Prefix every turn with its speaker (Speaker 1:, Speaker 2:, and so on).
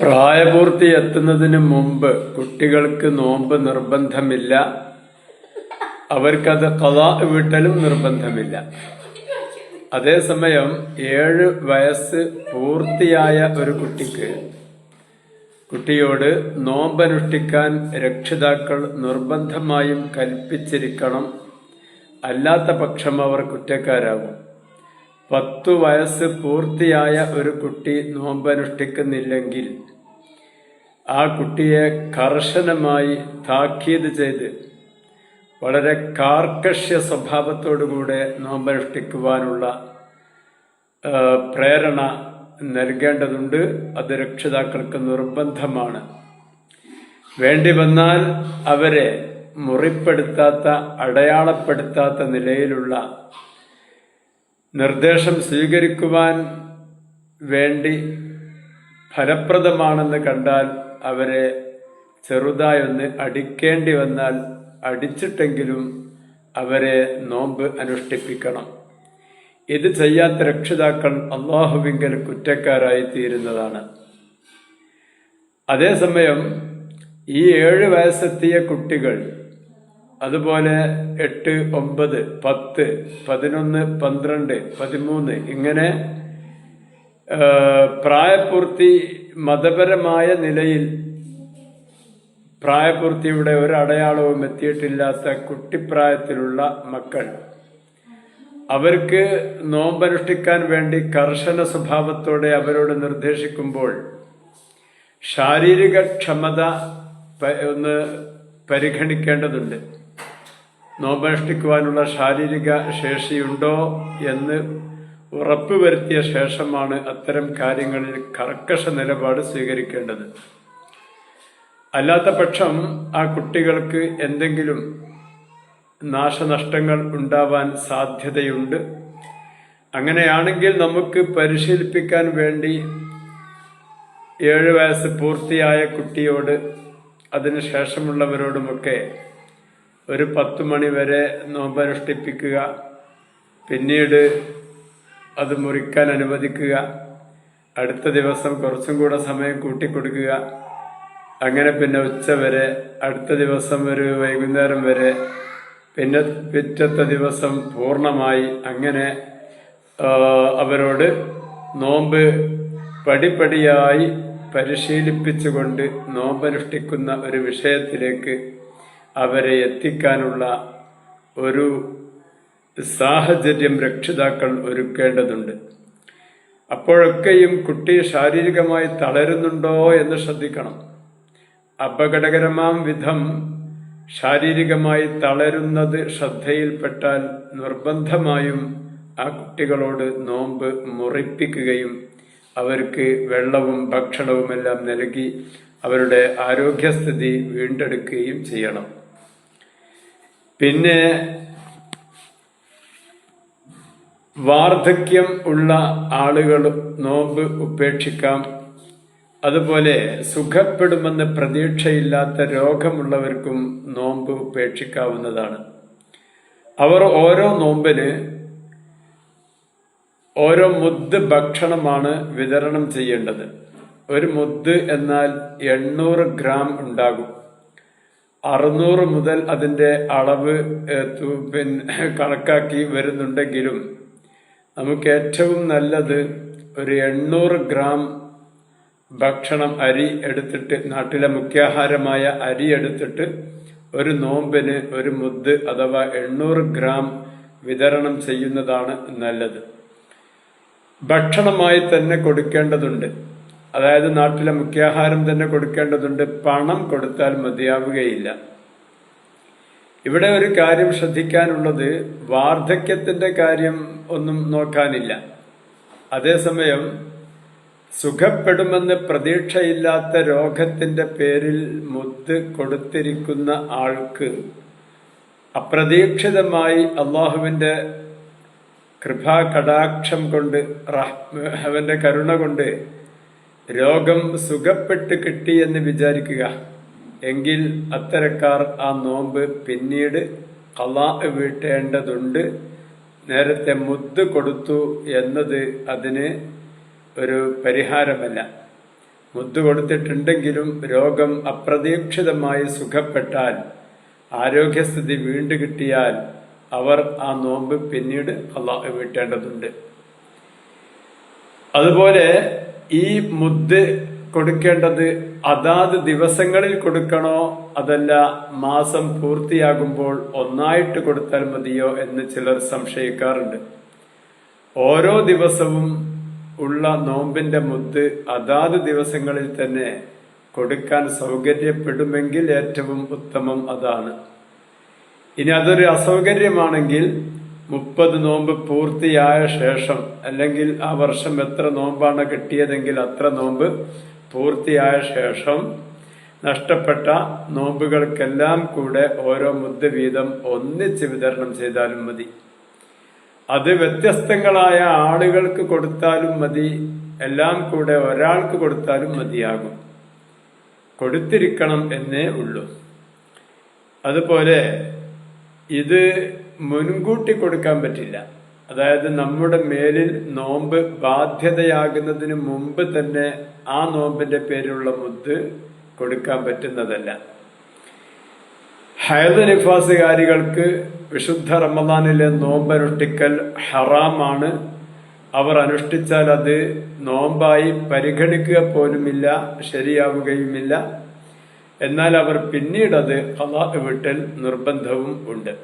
Speaker 1: പ്രായപൂർത്തി എത്തുന്നതിന് മുമ്പ് കുട്ടികൾക്ക് നോമ്പ് നിർബന്ധമില്ല. അവർക്കത് കഥാ വിട്ടലും നിർബന്ധമില്ല. അതേസമയം ഏഴ് വയസ്സ് പൂർത്തിയായ ഒരു കുട്ടിക്ക് കുട്ടിയോട് നോമ്പനുഷ്ഠിക്കാൻ രക്ഷിതാക്കൾ നിർബന്ധമായും കൽപ്പിച്ചിരിക്കണം. അല്ലാത്ത പക്ഷം അവർ കുറ്റക്കാരാകും. പത്തു വയസ്സ് പൂർത്തിയായ ഒരു കുട്ടി നോമ്പനുഷ്ഠിക്കുന്നില്ലെങ്കിൽ ആ കുട്ടിയെ കർശനമായി താക്കീത് ചെയ്ത് വളരെ കാർക്കശ്യ സ്വഭാവത്തോടുകൂടെ നോമ്പനുഷ്ഠിക്കുവാനുള്ള പ്രേരണ നൽകേണ്ടതുണ്ട്. അത് രക്ഷിതാക്കൾക്ക് നിർബന്ധമാണ്. വേണ്ടി വന്നാൽ അവരെ മുറിപ്പെടുത്താത്ത അടയാളപ്പെടുത്താത്ത നിലയിലുള്ള നിർദ്ദേശം സ്വീകരിക്കുവാൻ വേണ്ടി ഫലപ്രദമാണെന്ന് കണ്ടാൽ അവരെ ചെറുതായി ഒന്ന് അടിക്കേണ്ടി വന്നാൽ അടിച്ചിട്ടെങ്കിലും അവരെ നോമ്പ് അനുഷ്ഠിപ്പിക്കണം. ഇത് ചെയ്യാത്ത രക്ഷിതാക്കൾ അള്ളാഹുവിങ്കൽ കുറ്റക്കാരായി തീരുന്നതാണ്. അതേസമയം ഈ ഏഴ് വയസ്സെത്തിയ കുട്ടികൾ അതുപോലെ എട്ട് ഒമ്പത് പത്ത് പതിനൊന്ന് പന്ത്രണ്ട് പതിമൂന്ന് ഇങ്ങനെ പ്രായപൂർത്തി മതപരമായ നിലയിൽ പ്രായപൂർത്തിയുടെ ഒരടയാളവും എത്തിയിട്ടില്ലാത്ത കുട്ടിപ്രായത്തിലുള്ള മക്കൾ. അവർക്ക് നോമ്പനുഷ്ഠിക്കാൻ വേണ്ടി കർശന സ്വഭാവത്തോടെ അവരോട് നിർദ്ദേശിക്കുമ്പോൾ ശാരീരിക ക്ഷമത ഒന്ന് പരിഗണിക്കേണ്ടതുണ്ട്. നോമ്പനുഷ്ഠിക്കുവാനുള്ള ശാരീരിക ശേഷിയുണ്ടോ എന്ന് ഉറപ്പുവരുത്തിയ ശേഷമാണ് അത്തരം കാര്യങ്ങളിൽ കർക്കശ നിലപാട് സ്വീകരിക്കേണ്ടത്. അല്ലാത്ത പക്ഷം ആ കുട്ടികൾക്ക് എന്തെങ്കിലും നാശനഷ്ടങ്ങൾ ഉണ്ടാവാൻ സാധ്യതയുണ്ട്. അങ്ങനെയാണെങ്കിൽ നമുക്ക് പരിശീലിപ്പിക്കാൻ വേണ്ടി ഏഴ് വയസ്സ് പൂർത്തിയായ കുട്ടിയോട് അതിനുശേഷമുള്ളവരോടുമൊക്കെ ഒരു പത്ത് മണി വരെ നോമ്പനുഷ്ഠിപ്പിക്കുക. പിന്നീട് അത് മുറിക്കാൻ അനുവദിക്കുക. അടുത്ത ദിവസം കുറച്ചും കൂടെ സമയം കൂട്ടിക്കൊടുക്കുക. അങ്ങനെ പിന്നെ ഉച്ച വരെ അടുത്ത ദിവസം ഒരു വൈകുന്നേരം വരെ പിന്നെ പിറ്റത്തെ ദിവസം പൂർണമായി അങ്ങനെ അവരോട് നോമ്പ് പടിപടിയായി പരിശീലിപ്പിച്ചുകൊണ്ട് നോമ്പനുഷ്ഠിക്കുന്ന ഒരു വിഷയത്തിലേക്ക് അവരെ എത്തിക്കാനുള്ള ഒരു സാഹചര്യം രക്ഷിതാക്കൾ ഒരുക്കേണ്ടതുണ്ട്. അപ്പോഴൊക്കെയും കുട്ടി ശാരീരികമായി തളരുന്നുണ്ടോ എന്ന് ശ്രദ്ധിക്കണം. അപകടകരമാം വിധം ശാരീരികമായി തളരുന്നത് ശ്രദ്ധയിൽപ്പെട്ടാൽ നിർബന്ധമായും ആ കുട്ടികളോട് നോമ്പ് മുറിപ്പിക്കുകയും അവർക്ക് വെള്ളവും ഭക്ഷണവുമെല്ലാം നൽകി അവരുടെ ആരോഗ്യസ്ഥിതി വീണ്ടെടുക്കുകയും ചെയ്യണം. പിന്നെ വാർദ്ധക്യം ഉള്ള ആളുകൾ നോമ്പ് ഉപേക്ഷിക്കാം. അതുപോലെ സുഖപ്പെടുമെന്ന് പ്രതീക്ഷയില്ലാത്ത രോഗമുള്ളവർക്കും നോമ്പ് ഉപേക്ഷിക്കാവുന്നതാണ്. അവർ ഓരോ നോമ്പിന് ഓരോ മുദ്ദ് ഭക്ഷണമാണ് വിതരണം ചെയ്യേണ്ടത്. ഒരു മുദ്ദ് എന്നാൽ എണ്ണൂറ് ഗ്രാം ഉണ്ടാകും. അറുന്നൂറ് മുതൽ അതിന്റെ അളവ് പിന്നെ കണക്കാക്കി വരുന്നുണ്ടെങ്കിലും നമുക്ക് ഏറ്റവും നല്ലത് ഒരു എണ്ണൂറ് ഗ്രാം ഭക്ഷണം അരി എടുത്തിട്ട് നാട്ടിലെ മുഖ്യാഹാരമായ അരി എടുത്തിട്ട് ഒരു നോമ്പിന് ഒരു മുദ്ദ് അഥവാ എണ്ണൂറ് ഗ്രാം വിതരണം ചെയ്യുന്നതാണ് നല്ലത്. ഭക്ഷണമായി തന്നെ കൊടുക്കേണ്ടതുണ്ട്. അതായത് നാട്ടിലെ മുഖ്യാഹാരം തന്നെ കൊടുക്കേണ്ടതുണ്ട് പണം കൊടുത്താൽ മതിയാവുകയില്ല. ഇവിടെ ഒരു കാര്യം ശ്രദ്ധിക്കാനുള്ളത് വാർദ്ധക്യത്തിന്റെ കാര്യം ഒന്നും നോക്കാനില്ല. അതേസമയം സുഖപ്പെടുമെന്ന് പ്രതീക്ഷയില്ലാത്ത രോഗത്തിന്റെ പേരിൽ മുത്ത് കൊടുത്തിരിക്കുന്ന ആൾക്ക് അപ്രതീക്ഷിതമായി അള്ളാഹുവിന്റെ കൃപാ കടാക്ഷം കൊണ്ട് അവന്റെ കരുണ കൊണ്ട് രോഗം സുഖപ്പെട്ട് കിട്ടി എന്ന് വിചാരിക്കുക. എങ്കിൽ അത്തരക്കാർ ആ നോമ്പ് പിന്നീട് കലാ വീട്ടേണ്ടതുണ്ട്. നേരത്തെ മുദ്ദ് കൊടുത്തു എന്നത് അതിന് ഒരു പരിഹാരമല്ല. മുദ്ദ് കൊടുത്തിട്ടുണ്ടെങ്കിലും രോഗം അപ്രതീക്ഷിതമായി സുഖപ്പെട്ടാൽ ആരോഗ്യസ്ഥിതി വീണ്ടു കിട്ടിയാൽ അവർ ആ നോമ്പ് പിന്നീട് അള്ളാഹ് വീട്ടേണ്ടതുണ്ട്. അതുപോലെ ഈ മുദ്ദ് കൊടുക്കേണ്ടത് അതാത് ദിവസങ്ങളിൽ കൊടുക്കണോ അതല്ല മാസം പൂർത്തിയാകുമ്പോൾ ഒന്നായിട്ട് കൊടുത്താൽ മതിയോ എന്ന് ചിലർ സംശയിക്കാറുണ്ട്. ഓരോ ദിവസവും ഉള്ള നോമ്പിന്റെ മുദ്ദ് അതാത് ദിവസങ്ങളിൽ തന്നെ കൊടുക്കാൻ സൗകര്യപ്പെടുമെങ്കിൽ ഏറ്റവും ഉത്തമം അതാണ്. ഇനി അതൊരു അസൗകര്യമാണെങ്കിൽ മുപ്പത് നോമ്പ് പൂർത്തിയായ ശേഷം അല്ലെങ്കിൽ ആ വർഷം എത്ര നോമ്പാണ് കിട്ടിയതെങ്കിൽ അത്ര നോമ്പ് പൂർത്തിയായ ശേഷം നഷ്ടപ്പെട്ട നോമ്പുകൾക്കെല്ലാം കൂടെ ഓരോ മുദ്ദ വീതം ഒന്നിച്ച് വിതരണം ചെയ്താലും മതി. അത് വ്യത്യസ്തങ്ങളായ ആളുകൾക്ക് കൊടുത്താലും മതി എല്ലാം കൂടെ ഒരാൾക്ക് കൊടുത്താലും മതിയാകും. കൊടുത്തിരിക്കണം എന്നേ ഉള്ളൂ. അതുപോലെ ഇത് മുൻകൂട്ടി കൊടുക്കാൻ പറ്റില്ല. അതായത് നമ്മുടെ മേലിൽ നോമ്പ് ബാധ്യതയാകുന്നതിന് മുമ്പ് തന്നെ ആ നോമ്പിന്റെ പേരിലുള്ള മുത്ത് കൊടുക്കാൻ പറ്റുന്നതല്ല. ഹയദ് നിഫാസുകാരികൾക്ക് വിശുദ്ധ റമദാനിലെ നോമ്പ് അനുഷ്ഠിക്കൽ ഹറാമാണ്. അവർ അനുഷ്ഠിച്ചാൽ അത് നോമ്പായി പരിഗണിക്കുക പോലുമില്ല ശരിയാവുകയുമില്ല. എന്നാൽ അവർ പിന്നീട് അത് വിട്ടൽ നിർബന്ധവും ഉണ്ട്.